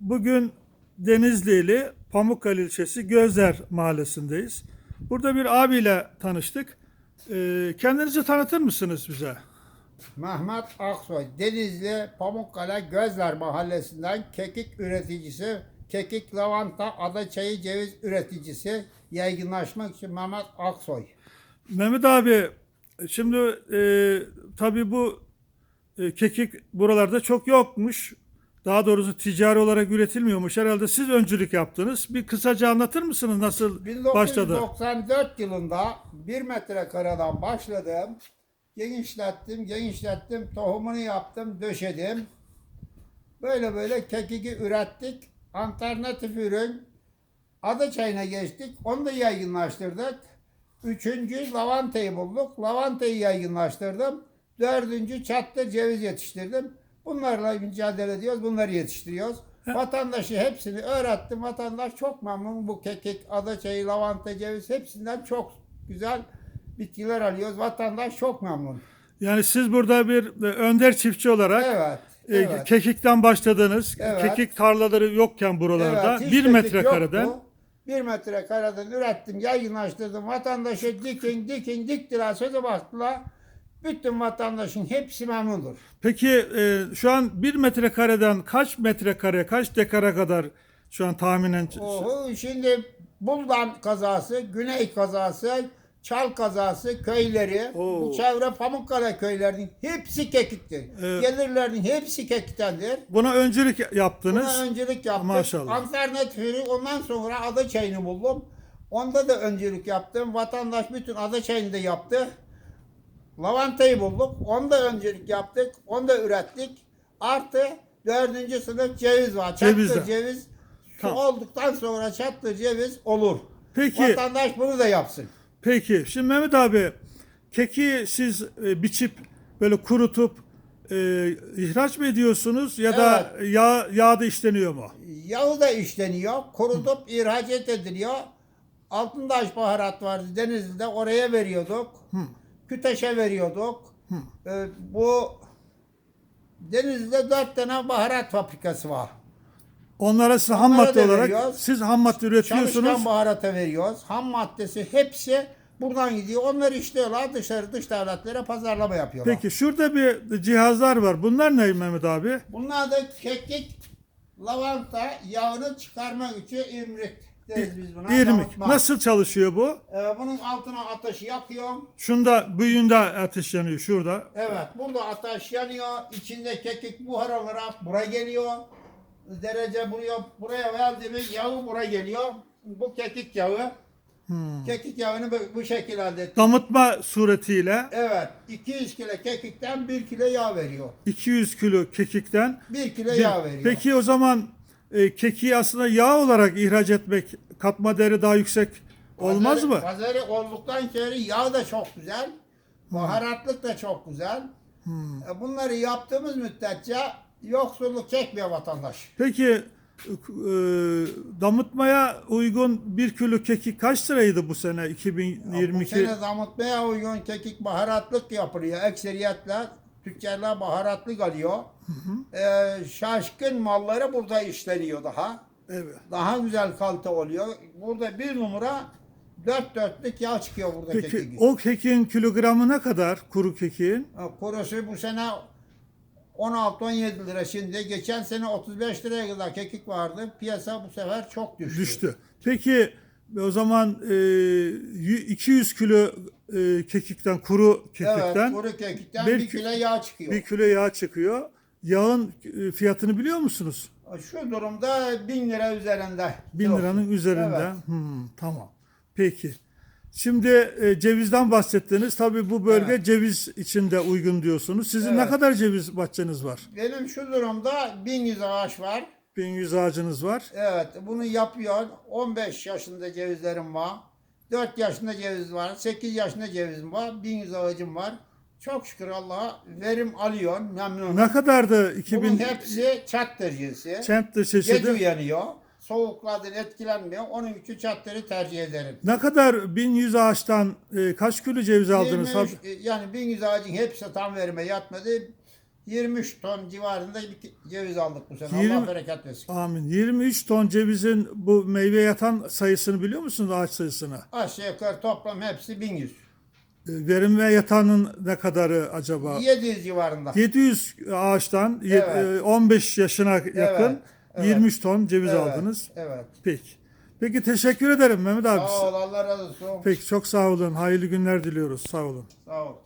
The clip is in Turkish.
Bugün Denizli'li Pamukkale ilçesi Gözler mahallesindeyiz. Burada bir abiyle tanıştık. Ee, kendinizi tanıtır mısınız bize? Mehmet Aksoy, Denizli Pamukkale Gözler Mahallesi'nden kekik üreticisi, kekik lavanta, adaçayı ceviz üreticisi yaygınlaşmak için Mehmet Aksoy. Mehmet abi, şimdi e, tabii bu e, kekik buralarda çok yokmuş. Daha doğrusu ticari olarak üretilmiyormuş. Herhalde siz öncülük yaptınız. Bir kısaca anlatır mısınız nasıl başladı? 1994 yılında 1 metrekareden başladım. Genişlettim, genişlettim, tohumunu yaptım, döşedim. Böyle böyle kekiki ürettik. Alternatif ürün ada çayına geçtik. Onu da yaygınlaştırdık. Üçüncü lavantayı bulduk. Lavantayı yaygınlaştırdım. Dördüncü çattır ceviz yetiştirdim. Bunlarla mücadele ediyoruz. Bunları yetiştiriyoruz. Vatandaşı hepsini öğrettim. Vatandaş çok memnun. Bu kekik, adaçayı, lavanta, ceviz hepsinden çok güzel bitkiler alıyoruz. Vatandaş çok memnun. Yani siz burada bir e, önder çiftçi olarak Evet. e, evet. kekikten başladınız. Evet. Kekik tarlaları yokken buralarda Evet, bir metrekareden yoktu. Bir metrekareden ürettim, yaygınlaştırdım. Vatandaşa dikin, dikin, diktiler, söze baktılar. Bütün vatandaşın hepsi memnundur. Peki e, şu an bir metrekareden kaç metrekare, kaç dekara kadar şu an tahminen Oho, şimdi Buldan kazası, Güney kazası, Çal kazası, köyleri, Oo. bu çevre Pamukkale köylerinin hepsi kekiktir. Evet. Gelirlerin hepsi kekiktendir. buna öncülük yaptınız? Buna öncülük yaptık. Maşallah. Alternatifi ondan sonra ada çayını buldum. Onda da öncülük yaptım. Vatandaş bütün ada çayını da yaptı. Lavantayı bulduk. Onda öncülük yaptık. Onu da ürettik. Artı dördüncü sınıf ceviz var. Çattır Ceviz de. ceviz. Tamam. olduktan sonra çattır ceviz olur. Peki. Vatandaş bunu da yapsın. Peki şimdi Mehmet abi keki siz e, biçip böyle kurutup e, ihraç mı ediyorsunuz ya da yağ yağda işleniyor mu? Yağı da işleniyor. Kurutup ihraç ediliyor. Altındaş baharat vardı Denizli'de. Oraya veriyorduk. Küteş'e veriyorduk. Ee, bu Denizli'de dört tane baharat fabrikası var. Onlara siz ham Onlara madde da olarak veriyoruz. siz ham madde üretiyorsunuz. Çalışkan baharata veriyoruz. Ham maddesi hepsi buradan gidiyor. Onları işliyorlar dışarı dış devletlere pazarlama yapıyorlar. Peki şurada bir cihazlar var. Bunlar ne Mehmet abi? Bunlar da kekik, lavanta yağını çıkarmak için irmik deriz biz buna. İrmik. Damıtma. Nasıl çalışıyor bu? Ee, bunun altına ateşi yakıyorum. Şunda büyüğünde ateş yanıyor şurada. Evet, burada ateş yanıyor. İçinde kekik buhar olarak buraya geliyor. Derece buraya buraya verdi mi yağı buraya geliyor. Bu kekik yağı. Hmm. Kekik yağını bu, bu şekilde elde ettik. Damıtma suretiyle Evet, 200 kilo kekikten 1 kilo yağ veriyor. 200 kilo kekikten 1 kilo yağ veriyor. Peki o zaman e, kekiği aslında yağ olarak ihraç etmek katma değeri daha yüksek olmaz Pazarı- mı? Pazarı olduktan sonra yağ da çok güzel. Baharatlık da çok güzel. Hmm. E, Bunları yaptığımız müddetçe yoksulluk çekmiyor vatandaş. Peki e, damıtmaya uygun bir kilo kekik kaç liraydı bu sene Ya 2022? Bu sene damıtmaya uygun kekik baharatlık yapılıyor. Ekseriyetle tüccarlar baharatlık alıyor. Ee, şaşkın malları burada işleniyor daha. Evet. Daha güzel kalite oluyor. Burada bir numara dört dörtlük yağ çıkıyor burada Peki kekik. o kekiğin kilogramı ne kadar kuru kekiğin? Ha, Kurusu bu sene 16-17 lira şimdi. Geçen sene 35 liraya kadar kekik vardı. Piyasa bu sefer çok düştü. Düştü. Peki o zaman e, y- 200 kilo e, kekikten kuru Evet, kekikten kuru kekikten bir bir, kilo yağ çıkıyor. bir kilo yağ çıkıyor. Yağın e, fiyatını biliyor musunuz? Şu durumda 1000 lira üzerinde. 1000 Yok. liranın üzerinde. Evet. Hmm, tamam. Peki. Şimdi e, cevizden bahsettiniz. Tabii bu bölge Evet. ceviz içinde uygun diyorsunuz. Sizin ne Evet. kadar ceviz bahçeniz var? Benim şu durumda 1100 ağaç var. 1100 ağacınız var. Evet bunu yapıyor. 15 yaşında cevizlerim var. 4 yaşında ceviz var. 8 yaşında cevizim var. 1100 ağacım var. Çok şükür Allah'a verim alıyor. Memnunum. Ne kadardı Bunun 2000 hepsi çattır cinsi. Gece çeşidi? uyanıyor. Soğuklardan etkilenmiyor. Onun için çatları tercih ederim. Ne kadar 1100 ağaçtan e, kaç kilo ceviz aldınız? 23, yani 1100 ağacın hepsi tam verime yatmadı. 23 ton civarında bir ceviz aldık bu sene. Yirmi- Allah bereket versin. Amin. 23 ton cevizin bu meyve yatan sayısını biliyor musunuz ağaç sayısını? Aşağı yukarı toplam hepsi 1100. E, Verim ve yatanın ne kadarı acaba? 700 civarında. 700 ağaçtan Evet. e, 15 yaşına yakın evet. 23 ton ceviz Evet, aldınız. Evet. Peki. Peki teşekkür ederim Mehmet abi. Sağ ol Allah razı olsun. Peki çok sağ olun. Hayırlı günler diliyoruz. Sağ olun. Sağ ol.